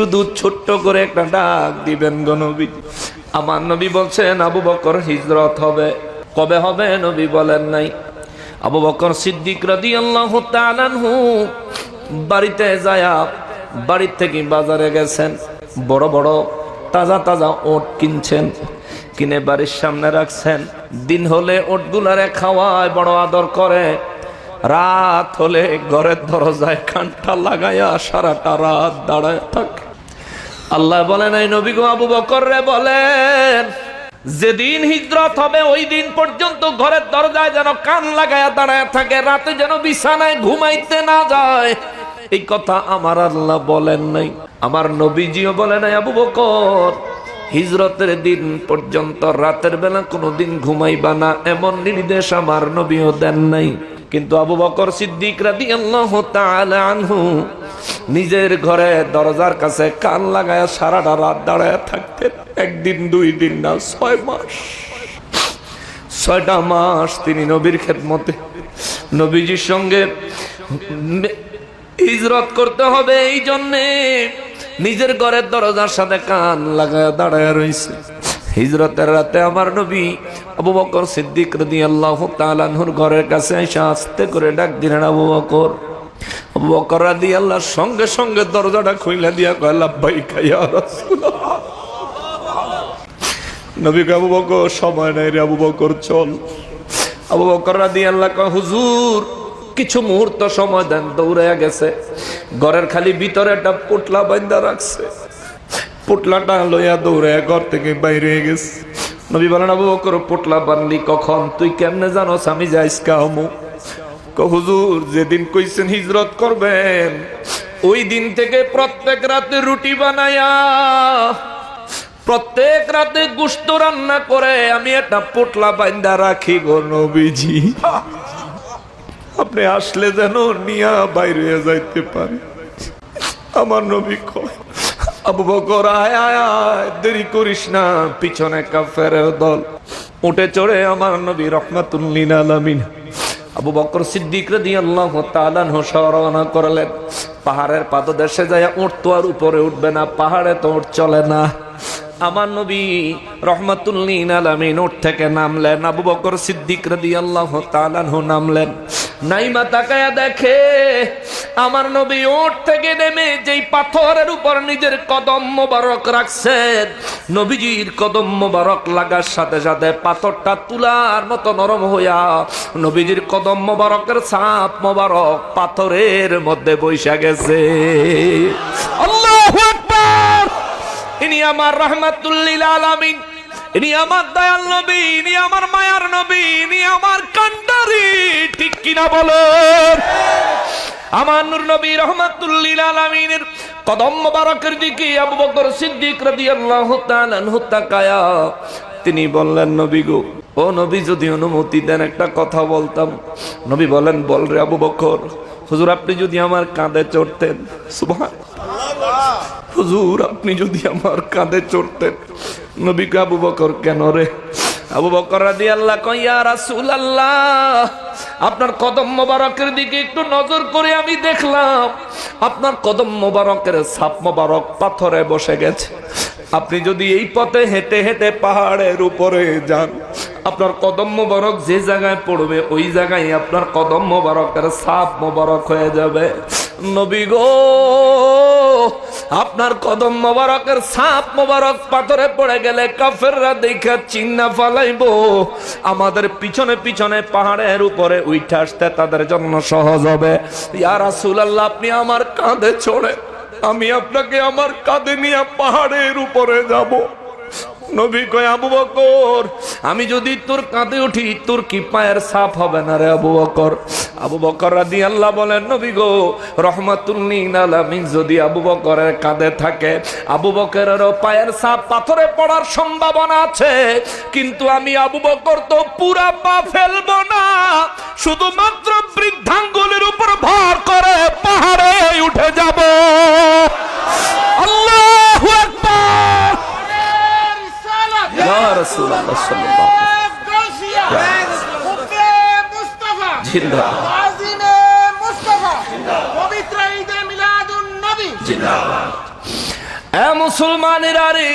শুধু ছোট্ট করে একটা ডাক দিবেন গো নবী। আমার নবী বলছেন, আবু বকর হিজরত হবে। কবে হবে? নবী বলেন নাই। আবু বকর সিদ্দিক রাদি আল্লাহ তালানহু বাড়িতে যায়া, বাড়ির থেকে বাজারে গেছেন। বড় বড় তাজা তাজা ওট কিনছেন, কিনে বাড়ির সামনে রাখছেন। দিন হলে ওটগুলারে খাওয়ায়, বড় আদর করে। রাত হলে ঘরের দরজায় কানটা লাগাইয়া সারাটা রাত দাঁড়ায় থাকে। আল্লাহ বলেন এই নবী গো আবু বকর রে বলেন, যেদিন হিজরত হবে, ওই দিন পর্যন্ত ঘরের দরজায় যেন কান লাগায়া দাঁড়ায় থাকে, রাতে যেন বিছানায় ঘুমাইতে না যায়। এই কথা আমার আল্লাহ বলেন নাই, আমার নবীজিও বলে নাই, আবু বকর, হিজরতের দিন পর্যন্ত রাতের বেলা কোনোদিন ঘুমাইবা না, এমন নির্দেশ আমার নবীও দেন নাই। কিন্তু আবু বকর সিদ্দিক রাদি আল্লাহ আনহু নিজের ঘরে দরজার কাছে কান লাগায় সারাটা রাত দাঁড়ায় থাকতেন একদিন, দুই দিন না, ছয় মাস। ছয়টা মাস তিনি নবীর খেদমতে। নবীজির সঙ্গে হিজরত করতে হবে এই জন্যে। নিজের ঘরের দরজার সাথে কান লাগায় দাঁড়ায় রয়েছে হিজরতের রাতে আমার নবী আবু বকর সিদ্দিক রদি আল্লাহ তালানহুর ঘরের কাছে এসে আস্তে করে ডাক দিলেন, আবু বকর বকর আল্লাহর সঙ্গে সঙ্গে দরজাটা খুইলা দিয়া কয় খাইয়া নবী আবু বকর, সময় নাই রে আবু বকর, চল। আবু বকর রাদি আল্লাহ কয়, হুজুর, কিছু মুহূর্ত সময় দেন, দৌড়াইয়া গেছে। ঘরের খালি ভিতরে একটা পুটলা বান্ধা রাখছে। পুটলাটা লইয়া দৌড়ে ঘর থেকে বাইরে গেছে। নবী বলেন, আবু বকর পুটলা বানলি কখন? তুই কেমনে জানোস? আমি যাইস কামু হুজুর, যেদিন কইছেন হিজরত করবেন, ওই দিন থেকে প্রত্যেক রাতে রুটি বানায়া, প্রত্যেক রাতে গুস্ত রান্না করে আমি একটা পোটলা বাইন্দা রাখি গো নবীজি। আপনি আসলে যেন নিয়া বাইরে যাইতে পারে। আমার নবী কয়, আবু বকর, আয় আয় দেরি করিস না, পিছনে কাফের দল, উঠে চড়ে আমার নবী রহমাতুল্লিন আলামিন আবু বকর সিদ্দিক রাদি আল্লাহ তালানহ রওনা করলেন, পাহাড়ের পাদদেশে যায় উঠ তো আর উপরে উঠবে না, পাহাড়ে তো উঠ চলে না। আমার নবী রহমাতুল্লিন আলামিন উঠ থেকে নামলেন, আবু বকর সিদ্দিক রাদি আল্লাহ তালানহ নামলেন। নাইমা তাকায়া দেখে, আমার নবী ওট থেকে নেমে যেই পাথরের উপর নিজের কদম মোবারক রাখছেন নবীজির কদম মোবারক লাগার সাথে সাথে পাথরটা তুলার মতো নরম হইয়া নবীজির কদম মোবারকের সাপ মোবারক পাথরের মধ্যে বৈশা গেছে। আল্লাহু ইনি আমার রহমাতুল্লিল আলামিন ইনি আমার দয়াল নবী, ইনি আমার মায়ার নবী, ইনি আমার কান্ডারি। ঠিক কিনা বলেন আমার নূর নবী রহমাতুল্লিল আলামিনের কদম মোবারকের দিকে আবু বকর সিদ্দিক রাদিয়াল্লাহু আনহু তাকায়া, তিনি বললেন, নবী গো, ও নবী, যদি অনুমতি দেন একটা কথা বলতাম। নবী বলেন, বল রে আবু বকর, হুজুর, আপনি যদি আমার কাঁধে চড়তেন। সুবহান হুজুর, আপনি যদি আমার কাঁধে চড়তেন, নবীকে আবু বকর কেন রে? আবু বকর রাদি আল্লাহ কইয়া রাসুল আল্লাহ আপনার কদম মোবারকের দিকে একটু নজর করে আমি দেখলাম, আপনার কদম মোবারকের সাপ মোবারক পাথরে বসে গেছে। আপনি যদি এই পথে হেঁটে হেঁটে পাহাড়ের উপরে যান, আপনার কদম মোবারক যে জায়গায় পড়বে, ওই জায়গায় আপনার কদম মোবারকের সাপ মোবারক হয়ে যাবে। নবী গো আপনার কদম মোবারকের সাপ মোবারক পাথরে পড়ে গেলে কাফেররা দেখে চিন্না ফালাইব। আমাদের পিছনে পিছনে পাহাড়ের উপরে উঠে আসতে তাদের জন্য সহজ হবে। ইয়ার আসুল আল্লাহ আপনি আমার কাঁধে ছোড়ে আমি আপনাকে আমার কাঁধে নিয়ে পাহাড়ের উপরে যাব। নবী কয়, আবু বকর, আমি যদি তোর কাঁধে উঠি, তোর কি পায়ের সাপ হবে না রে আবু বকর? আবু বকর রাদি আল্লাহ বলেন, নবী গো আলামিন যদি আবু বকরের কাঁধে থাকে, আবু বকরেরও পায়ের সাপ পাথরে পড়ার সম্ভাবনা আছে। কিন্তু আমি আবু বকর তো পুরা পা ফেলব না। শুধুমাত্র বৃদ্ধাঙ্গুলির উপর ভর করে পাহাড়ে উঠে যাব। রাসূলুল্লাহ সাল্লাল্লাহু জিন্দাবাদ। পবিত্র ঈদে মিলাদুন নবী। জিন্দাবাদ। এ মুসলমানেরা রে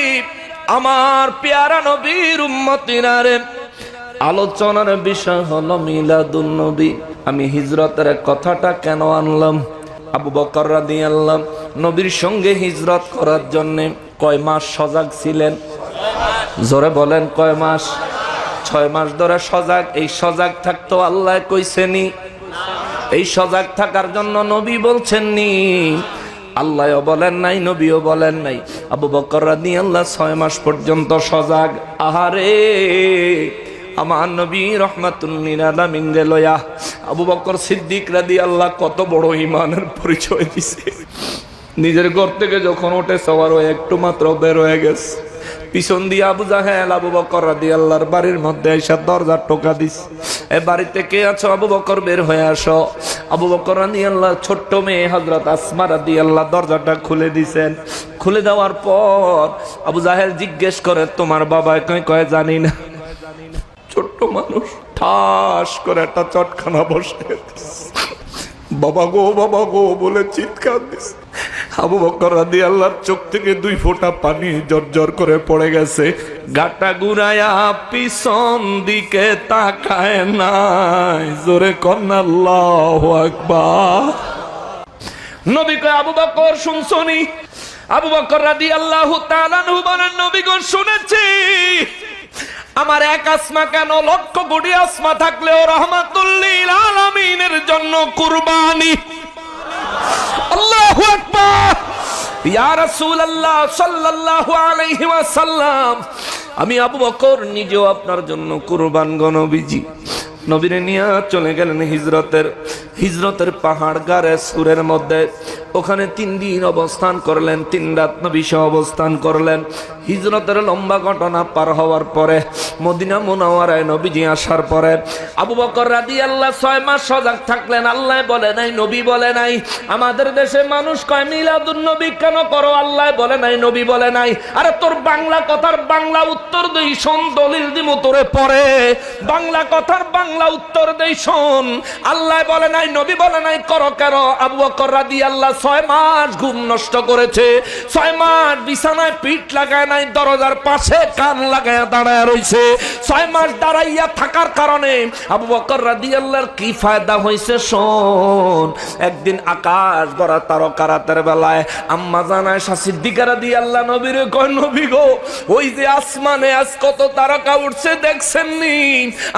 আমার পেয়ারা নবীর উম্মতিরা রে আলোচনার বিষয় হলো মিলাদুন নবী। আমি হিজরতের কথাটা কেন আনলাম? আবু বকর রাদিয়াল্লাহ নবীর সঙ্গে হিজরত করার জন্য কয় মাস সজাগ ছিলেন? জোরে বলেন, কয় মাস? ছয় মাস ধরে সজাগ। এই সজাগ থাকতো আল্লাহ কইছেনি। এই সজাগ থাকার জন্য নবী বলছেন বলছেননি। আল্লাহও বলেন নাই, নবীও বলেন নাই। আবু বকর রাদি আল্লাহ ছয় মাস পর্যন্ত সজাগ। আহারে, আমার নবী রহমাতুল্লিন লয়া, আবু বকর সিদ্দিক রাদি আল্লাহ কত বড় ইমানের পরিচয় দিছে। নিজের ঘর থেকে যখন ওঠে, সবার একটু মাত্র বের হয়ে গেছে। পিছন দিয়ে আবু জাহেল আবু বকর রাদি আল্লাহর বাড়ির মধ্যে এসে দরজার টোকা দিস। এ বাড়িতে কে আছো আবু বকর বের হয়ে আসো। আবু বকর রাদি আল্লাহ ছোট্ট মেয়ে হজরত আসমা রাদি আল্লাহ দরজাটা খুলে দিছেন। খুলে দেওয়ার পর আবু জাহেল জিজ্ঞেস করে, তোমার বাবা কয় কয় জানি না? ছোট্ট মানুষ ঠাস করে একটা চটখানা বসে। বাবা গো বাবা গো, বলে চিৎকার দিস। আবু বকর রাদি আল্লাহর চোখ থেকে দুই ফোঁটা পানি জর্জর করে পড়ে গেছে। গাটা গুড়ায়া পিছন দিকে তাকায় নাই। জোরে কন্যা আল্লাহ আকবার। নবী কয়, আবু বকর শুনছনি আবু বকর রাদি আল্লাহ তাআলাহু বলেন, নবী গো, শুনেছি। আমার এক আসমা কেন লক্ষ কোটি আসমা থাকলেও রহমাতুল্লিল জন্য কুরবানি। আল্লাহু আকবার। ইয়া রাসূলুল্লাহ সাল্লাল্লাহু আলাইহি ওয়াসাল্লাম, আমি আবু বকর নিজেও আপনার জন্য কুরবান গণবিজি নবীরে নিয়ে চলে গেলেন হিজরতের হিজরতের পাহাড় গারে সুরের মধ্যে। ওখানে তিন দিন অবস্থান করলেন, তিন রাত নবী সহ অবস্থান করলেন। হিজরতের লম্বা ঘটনা পার হওয়ার পরে, মদিনা মুনাওয়ারায় নবীজি আসার পরে, আবু বকর রাদি আল্লাহ ছয় মাস সজাগ থাকলেন, আল্লাহ বলে নাই, নবী বলে নাই। আমাদের দেশে মানুষ কয়, মিলাদুন নবী কেন করো? আল্লাহ বলে নাই, নবী বলে নাই। আরে তোর বাংলা কথার বাংলা উত্তর দেই, শোন, দলিল দিমু তোরে পরে। বাংলা কথার বাংলা উত্তর দেই শোন। আল্লাহ বলে নাই, নবী বলে নাই, করো কেন আবু বকর রাদি আল্লাহ ছয় মাস ঘুম নষ্ট করেছে। ছয় মাস বিছানায় পিঠ লাগায় নাই, দরজার পাশে কান লাগায় দাঁড়ায় রইছে। ছয় মাস দাঁড়াইয়া থাকার কারণে আবু বকর রাদি আল্লাহর কি ফায়দা হয়েছে শোন। একদিন আকাশ গড়া তারকা রাতের বেলায় আম্মা জানায় শাসিদ্দিকারা দিয়ে আল্লাহ নবীরে কয়, নবী গো, ওই যে আসমানে আজ কত তারকা উঠছে দেখছেন নি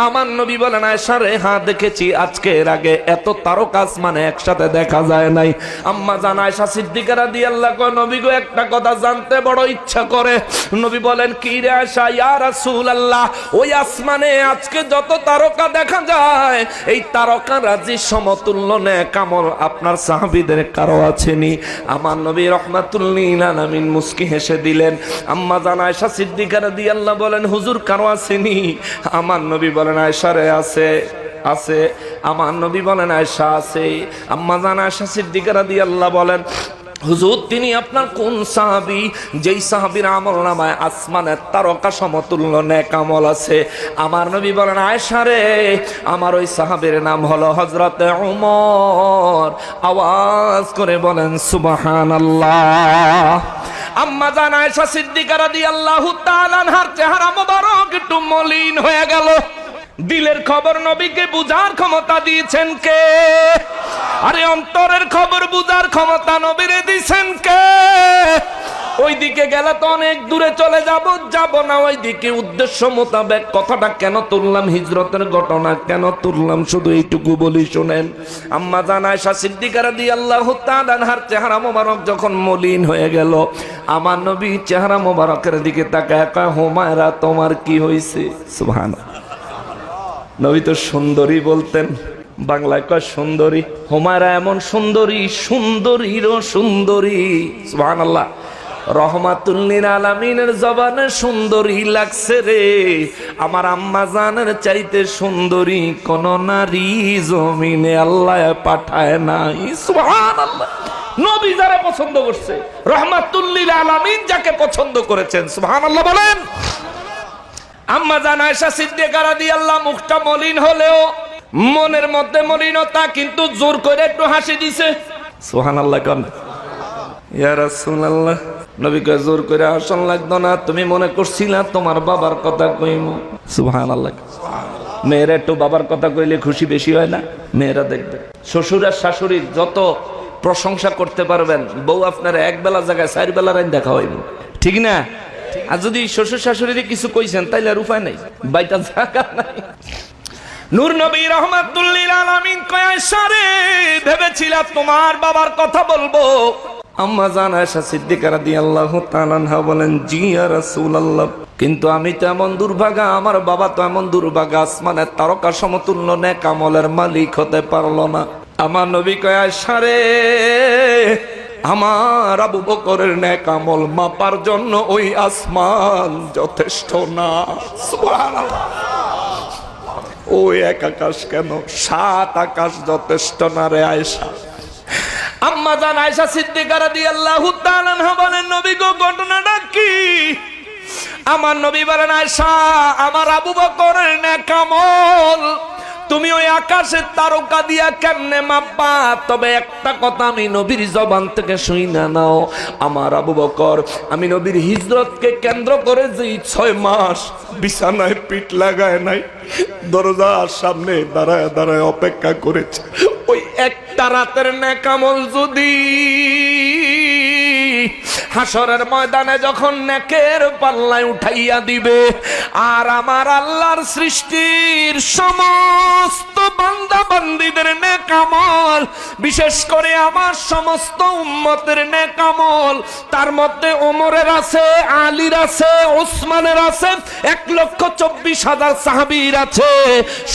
আমার নবী বলেন সারে হ্যাঁ দেখেছি আজকের আগে। এত তারকা আসমানে একসাথে দেখা যায় নাই। আম্মা জানায় শাসিদ্দিকারা দিয়ে আল্লাহ কয় নবী গো, একটা কথা জানতে বড় ইচ্ছা করে। নবী বলেন, কি রে আশা ইয়া রাসূলুল্লাহ, ওই আসমানে আজকে যত তারকা দেখা যায়, এই তারকা রাজি সমতুল্য নে কামল আপনার সাহাবীদের কারও আছেনি আমার নবী রহমাতুল্লিল আলামিন মুস্কি হেসে দিলেন। আম্মা জান আয়েশা সিদ্দিকা রাদিয়াল্লাহ বলেন, হুজুর কারও আছেনি আমার নবী বলেন, আয়েশা রে, আছে। আছে আছে। আমার নবী বলেন, আয়েশা আছে। আম্মা জান আয়েশা সিদ্দিকা রাদিয়াল্লাহ বলেন, হুজুর, তিনি আপনার কোন সাহাবি? যেই সাহাবির আমল নামায় আসমানের তারকা সমতুল্য নেক আমল আছে। আমার নবী বলেন আয়সা রে, আমার ওই সাহাবের নাম হলো হজরত উমর। আওয়াজ করে বলেন সুবাহান আল্লাহ আম্মা জান আয়েশা সিদ্দিকা রাদিয়াল্লাহু তাআলা আনহার চেহারা মোবারক একটু মলিন হয়ে গেল। দিলের খবর নবীকে বুঝার ক্ষমতা দিয়েছেন কে? আরে অন্তরের খবর বুঝার ক্ষমতা নবীরে দিছেন কে? ওই দিকে গেলে তো অনেক দূরে চলে যাব যাব না। ওই দিকে উদ্দেশ্য মোতাবেক কথাটা কেন তুললাম, হিজরতের ঘটনা কেন তুললাম, শুধু এইটুকু বলি শোনেন। আম্মা জানায় সিদ্দিকারা দিয়ে আল্লাহ তাআলার চেহারা মোবারক যখন মলিন হয়ে গেল, আমার নবী চেহারা মোবারকের দিকে তাকায়, কয়, হোমায়রা, তোমার কি হয়েছে সুবহানাল্লাহ। নবী তো সুন্দরী বলতেন, বাংলায় কয় সুন্দরী? হোমায়রা এমন সুন্দরী, সুন্দরীরও সুন্দরী। সুহান আল্লাহ রহমাতুল্লিন আলামিনের জবানে সুন্দরী লাগছে রে। আমার আম্মা জানের চাইতে সুন্দরী কোন নারী জমিনে আল্লাহ পাঠায় নাই। সুহান আল্লাহ নবী যারা পছন্দ করছে, রহমাতুল্লিল আলামিন যাকে পছন্দ করেছেন সুহান আল্লাহ বলেন। আম্মা জান আয়েশা সিদ্দিকা রাদিয়াল্লাহু মুখটা মলিন হলেও মনের মধ্যে মলিনতা কিন্তু জোর করে একটু হাসি দিছে। সুবহানাল্লাহ কোন। ইয়া রাসূলুল্লাহ নবীকে জোর করে আসন লাগতো না, তুমি মনে করছিলা তোমার বাবার কথা কইম? সুহান আল্লাহ মেয়েরা একটু বাবার কথা কইলে খুশি বেশি হয় না? মেয়েরা দেখবে। শ্বশুর আর শাশুড়ির যত প্রশংসা করতে পারবেন, বউ আপনার এক বেলা জায়গায় চার বেলা রাইন দেখা হইব। ঠিক না? আর যদি শ্বশুর শাশুড়ির কিছু কইছেন, তাইলে আর উপায় নাই। বাইটা জায়গা নাই। নূর নবী রহমাতুল্লিল তোমার বাবার কথা বলব। আম্মা সিদ্দিকা বলেন, জি কিন্তু আমি তো এমন দুর্ভাগা, আমার বাবা তো এমন দুর্ভাগা আসমানের তারকা সমতুল্য নেক আমলের মালিক হতে পারল না। আমার নবী কয় আয়েশা রে আমার আবু বকরের নেক আমল মাপার জন্য ওই আসমান যথেষ্ট না। ওই এক আকাশ কেন? সাত আকাশ যথেষ্ট না রে আয়সা আম্মা জান আয়সা সিদ্দিকা রাদিয়াল্লাহু তাআলা আনহা বলেন, নবী গো, ঘটনাটা কি? আমার নবী বলেন আয়সা আমার আবু বকরের নেকামল তুমি ওই আকাশের তারকা দিয়া কেমনে মাপবা? তবে একটা কথা আমি নবীর জবান থেকে শুই না, নাও। আমার আবু বকর, আমি নবীর হিজরতকে কেন্দ্র করে যে ছয় মাস বিছানায় পিঠ লাগায় নাই, দরজার সামনে দাঁড়ায় দাঁড়ায় অপেক্ষা করেছে। ওই একটা রাতের নেকামল যদি হাসরের ময়দানে যখন নেকের পাল্লায় উঠাইয়া দিবে, আর আমার আল্লাহর সৃষ্টির সমস্ত বান্দা বান্দিদের নেকামল, বিশেষ করে আমার সমস্ত উম্মতের নেকামল, তার মধ্যে ওমরের আছে, আলীর আছে, ওসমানের আছে, এক লক্ষ চব্বিশ হাজার সাহাবীর আছে।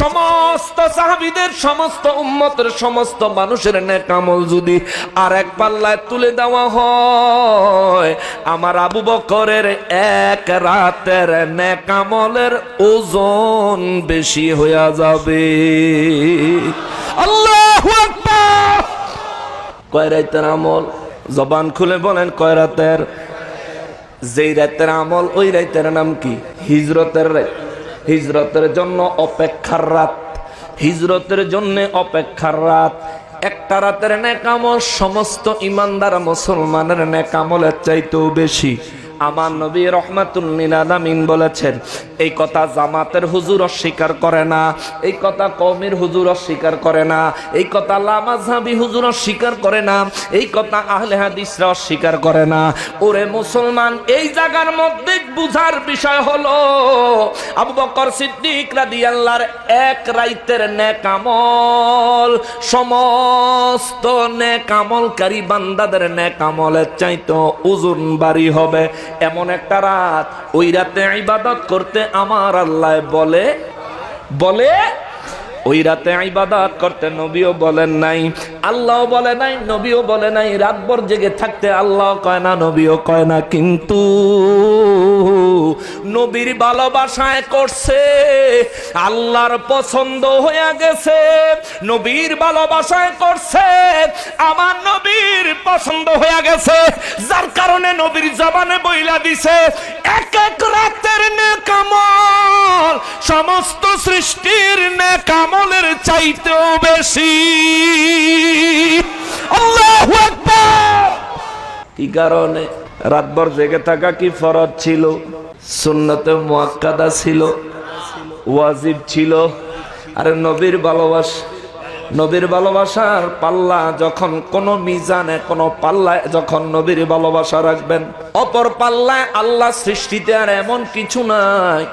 সমস্ত সাহাবিদের সমস্ত উম্মতের সমস্ত মানুষের নেকামল যদি আর এক পাল্লায় তুলে দেওয়া হয় আমার আবু বকরের এক রাতের নেকামলের ওজন বেশি হইয়া যাবে। আল্লাহু কয় রাতের আমল? জবান খুলে বলেন, কয় রাতের? যেই রাতের আমল, ওই রাতের নাম কি? হিজরতের রাত। হিজরতের জন্য অপেক্ষার রাত। হিজরতের জন্য অপেক্ষার রাত। একটা রাতের নেকামল সমস্ত ইমানদার মুসলমানের নেকামলের চাইতেও বেশি। আমার নবী রহমাতুল্লিল আলামিন বলেছেন, এই কথা জামাতের হুজুর অস্বীকার করে না, এই কথা কওমের হুজুর অস্বীকার করে না, এই কথা লামাজহাবি হুজুর অস্বীকার করে না, এই কথা আহলে হাদিসরা অস্বীকার করে না। ওরে মুসলমান, এই জায়গার মধ্যে বুঝার বিষয় হলো, আবু বকর সিদ্দিক রাদিয়াল্লাহর এক রাইতের নেকামল সমস্ত নেকামলকারী বান্দাদের নেকামলের চাইতো ওজন বাড়ি হবে। এমন একটা রাত ওই রাতে ইবাদত করতে আমার আল্লাহ বলে বলে ওই রাতে ইবাদত করতে নবীও বলেন নাই আল্লাহ বলে নাই, নবীও বলে নাই রাতভর জেগে থাকতে আল্লাহ কয় না, নবীও কয় না। কিন্তু নবীর ভালোবাসায় করছে, আল্লাহর পছন্দ হয়ে গেছে, নবীর ভালোবাসায় করছে, আমার নবীর পছন্দ হয়ে গেছে, যার কারণে নবীর জবানে বইলা দিছে, এক এক রাতের নেকামল সমস্ত সৃষ্টির নেকামলের চাইতেও বেশি। কি কারণে? রাতভর জেগে থাকা কি ফরজ ছিল? সুন্নতে মুয়াক্কাদা ছিল? ওয়াজিব ছিল? আরে নবীর ভালোবাসা, নবীর ভালোবাসার পাল্লা যখন কোন মিজানে, কোন পাল্লায় যখন নবীর ভালোবাসা রাখবেন, অপর পাল্লায় আল্লাহ সৃষ্টিতে আর এমন কিছু নাই।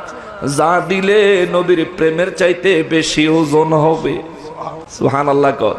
যা দিলে নবীর প্রেমের চাইতে বেশি ওজন হবে। সুহান আল্লাহ কর।